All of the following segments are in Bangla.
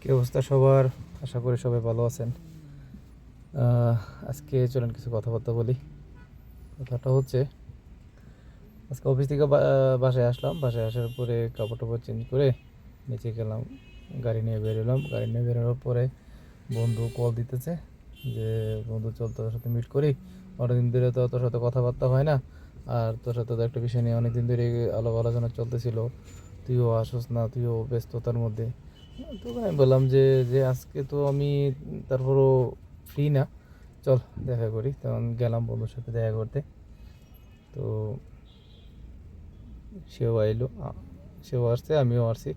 কি অবস্থা সবার? আশা করি সবাই ভালো আছেন। আজকে চলেন কিছু কথাবার্তা বলি। কথাটা হচ্ছে, আজকে অফিস থেকে বাসায় আসলাম। বাসায় আসার পরে কাপড় টাপড় চেঞ্জ করে নিচে গেলাম, গাড়ি নিয়ে বেরোলাম গাড়ি নিয়ে বেরোনোর পরে বন্ধু কল দিতেছে যে, বন্ধু, চল তোর সাথে মিট করি। অনেকদিন ধরে তো তোর সাথে কথাবার্তা হয় না। আর তোর সাথে তো একটা বিষয় নিয়ে অনেকদিন ধরে আলাপ আলোচনা চলতেছিল। তুইও আসোস না, তুইও ব্যস্ততার মধ্যে। তো আমি বললাম যে যে আজকে তো আমি তারপরও ফ্রি না। চল, দেখা করি। তখন গেলাম বন্ধুর সাথে দেখা করতে। তো সেও আইলো। সেও আসছে, আমিও আসছি।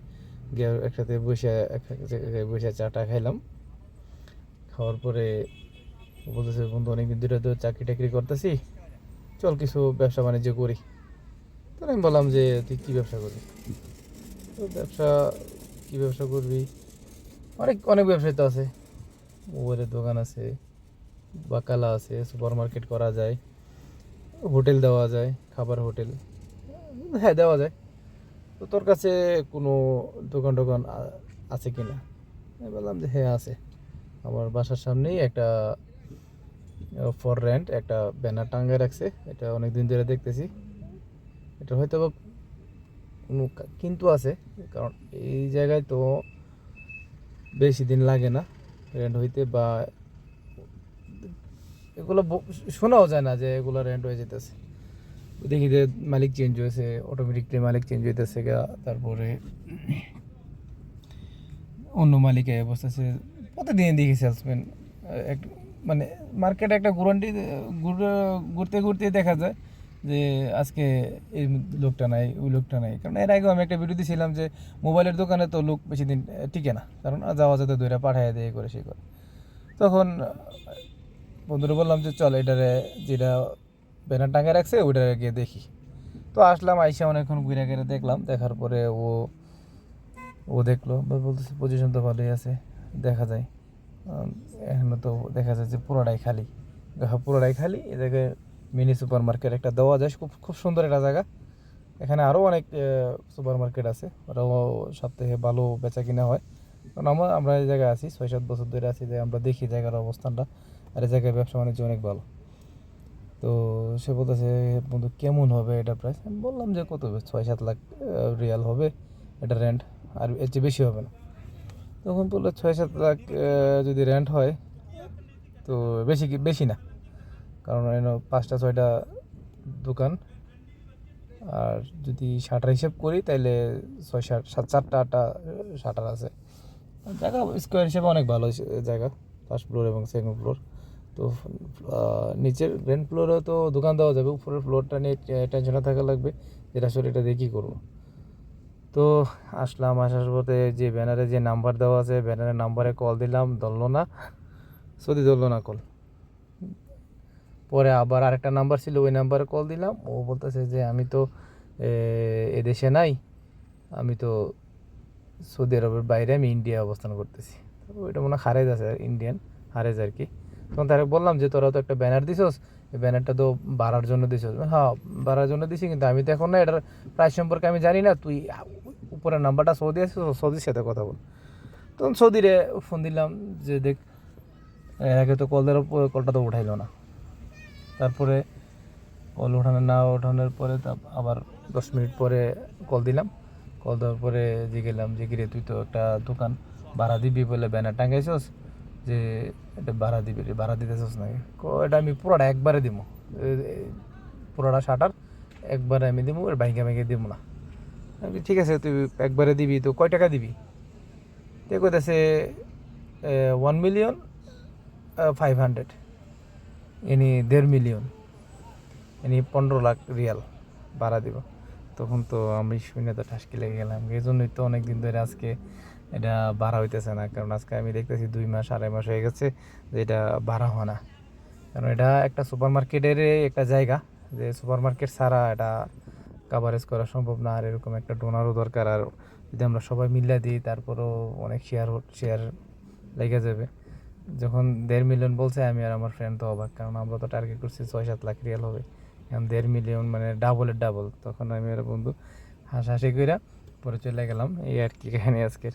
গিয়ে একসাথে বসে জায়গায় বসে চাটা খাইলাম। খাওয়ার পরে বলতেছে, বন্ধু, অনেকদিন ধরে তো চাকরি টাকরি করতেছি। চল কিছু ব্যবসা বাণিজ্য করি। তো আমি বললাম যে, তুই কী ব্যবসা করবি? তো ব্যবসা কী ব্যবসা করবি? অনেক অনেক ব্যবসায়ী তো আছে। মোবাইলের দোকান আছে, বাকালা আছে সুপার মার্কেট করা যায়, হোটেল দেওয়া যায়, খাবার হোটেল। হ্যাঁ দেওয়া যায়। তো তোর কাছে কোনো দোকান টোকান আছে কি না? আমি বললাম যে হ্যাঁ আছে। আমার বাসার সামনেই একটা ফর রেন্ট একটা ব্যানার টাঙ্গায় রাখছে। এটা অনেক দিন ধরে দেখতেছি। এটা হয়তো কোনো কিন্তু আছে, কারণ এই জায়গায় তো বেশি দিন লাগে না রেন্ট হইতে বা এগুলো শোনাও যায় না যে এগুলো রেন্ট হয়ে যেতেছে। দেখি যে মালিক চেঞ্জ হয়েছে অটোমেটিকলি মালিক চেঞ্জ হইতেছে গা, তারপরে অন্য মালিকে বসতেছে। প্রতিদিন দেখি সেলসম্যান এক মানে মার্কেটে একটা গ্যারান্টি ঘুরতে ঘুরতে দেখা যায়। যে আজকে এই লোকটা নাই ওই লোকটা নাই। কারণ এর আগেও আমি একটা ভিডিও দিয়েছিলাম যে মোবাইলের দোকানে তো লোক বেশি দিন টিকে না। কারণ যাওয়া যাতে দইরা পাঠায় দিয়ে করে সে করে। তখন বন্ধুরা বললাম যে চল এটারে যেটা ব্যানার টাঙায় রাখছে ওইটা গিয়ে দেখি। তো আসলাম আইসা অনেকক্ষণ ঘুরে ঘুরে দেখলাম। দেখার পরে ও ও দেখল বলতেছে পজিশন তো ভালোই আছে দেখা যায়। উম, এখনও তো দেখা যায় যে পুরোটাই খালি। পুরোটাই খালি। এ জায়গায় মিনি সুপার মার্কেট একটা দেওয়া যায়, খুব খুব সুন্দর একটা জায়গা। এখানে আরও অনেক সুপার মার্কেট আছে, ওরাও সপ্তাহে ভালো বেচা কিনা হয়। কারণ আমরা আমরা এই জায়গায় আছি ছয় সাত বছর ধরে আছি যে আমরা দেখি জায়গার অবস্থানটা, আর এই জায়গায় ব্যবসা বাণিজ্য অনেক ভালো। তো সে বলতেছে বন্ধু, কেমন হবে এটা প্রাইস আমি বললাম যে, কত ছয় সাত লাখ রিয়াল হবে এটা রেন্ট আর এর চেয়ে বেশি হবে না। তখন বলল ছয় সাত লাখ যদি রেন্ট হয়, তো বেশি বেশি না। কারণ এন পাঁচটা, ছয়টা দোকান। আর যদি শাটার হিসেব করি তাহলে ছয় সাত সাত, চারটা, আটটা শাটার আছে। জায়গা স্কোয়ার হিসেবে অনেক ভালো জায়গা। ফার্স্ট ফ্লোর এবং সেকেন্ড ফ্লোর তো নিচের গ্রাউন্ড ফ্লোরেও তো দোকান দেওয়া যাবে। উপরের ফ্লোরটা নিয়ে টেনশনে থাকা লাগবে। যেটা আসলে এটা দিয়ে কী করব? তো, আসলাম, আসার পথে যে ব্যানারে যে নাম্বার দেওয়া আছে ব্যানারের নাম্বারে কল দিলাম। ধরলো না। সত্যি ধরলো না কল পরে আবার আরেকটা নাম্বার ছিল, ওই নাম্বারে কল দিলাম। ও বলতেছে যে, আমি তো এদেশে নাই, আমি তো সৌদি আরবের বাইরে, আমি ইন্ডিয়া অবস্থান করতেছি। ওইটা মনে হয় হারেজ আছে ইন্ডিয়ান হারেজ আর কি। তখন তারা বললাম যে, তোরা তো একটা ব্যানার দিছস, এই ব্যানারটা তো বাড়ার জন্য দিছস। হ্যাঁ বাড়ার জন্য দিছি, কিন্তু আমি তো এখন না, এটার প্রাইস সম্পর্কে আমি জানি না, তুই উপরের নাম্বারটা সৌদি আছে সৌদির সাথে কথা বল। তখন সৌদিরে ফোন দিলাম যে, দেখ, এর আগে তো কল দেওয়ার কলটা তো উঠাইলো না। তারপরে কল ওঠানো না ওঠানোর পরে তা আবার দশ মিনিট পরে কল দিলাম। কল দেওয়ার পরে যে গেলাম যে, কিরে, তুই তো একটা দোকান ভাড়া দিবি বলে ব্যানার টাঙ্গাইছস যে, এটা ভাড়া দিবি ভাড়া দিতেছস নাকি? এটা আমি পুরোটা একবারে দিব পুরোটা শাটার একবারে আমি দিব আর ভাইঙ্গা ভাইঙ্গা দিব না। আমি ঠিক আছে, তুই একবারে দিবি, তো কয় টাকা দিবি? তো কইতেছে ওয়ান মিলিয়ন ফাইভ হান্ড্রেড ইনি দেড় মিলিয়ন। ইনি পনেরো লাখ রিয়াল ভাড়া দিব। তখন তো আমি শুনে তো ঠাসকি লেগে গেলাম। এই জন্যই তো অনেক দিন ধরে আজকে এটা ভাড়া হইতেছে না। কারণ আজকে আমি দেখতেছি দুই মাস, আড়াই মাস হয়ে গেছে যে এটা ভাড়া হয় না। কারণ এটা একটা সুপার মার্কেটের একটা জায়গা। যে সুপার মার্কেট ছাড়া এটা কাভারেজ করা সম্ভব না। আর এরকম একটা ডোনারও দরকার। আর যদি আমরা সবাই মিলে দিই, তারপরও অনেক শেয়ার শেয়ার লেগে যাবে। যখন দেড় মিলিয়ন বলছে, আমি আর আমার ফ্রেন্ড তো অবাক, কারণ আমরা তো টার্গেট করছি ছয় সাত লাখ রিয়াল হবে। এখন দেড় মিলিয়ন মানে ডাবলের ডাবল তখন আমি আর বন্ধু হাসাহাসি কইরা পরে চলে গেলাম। এই আর কি কাহিনী আজকের।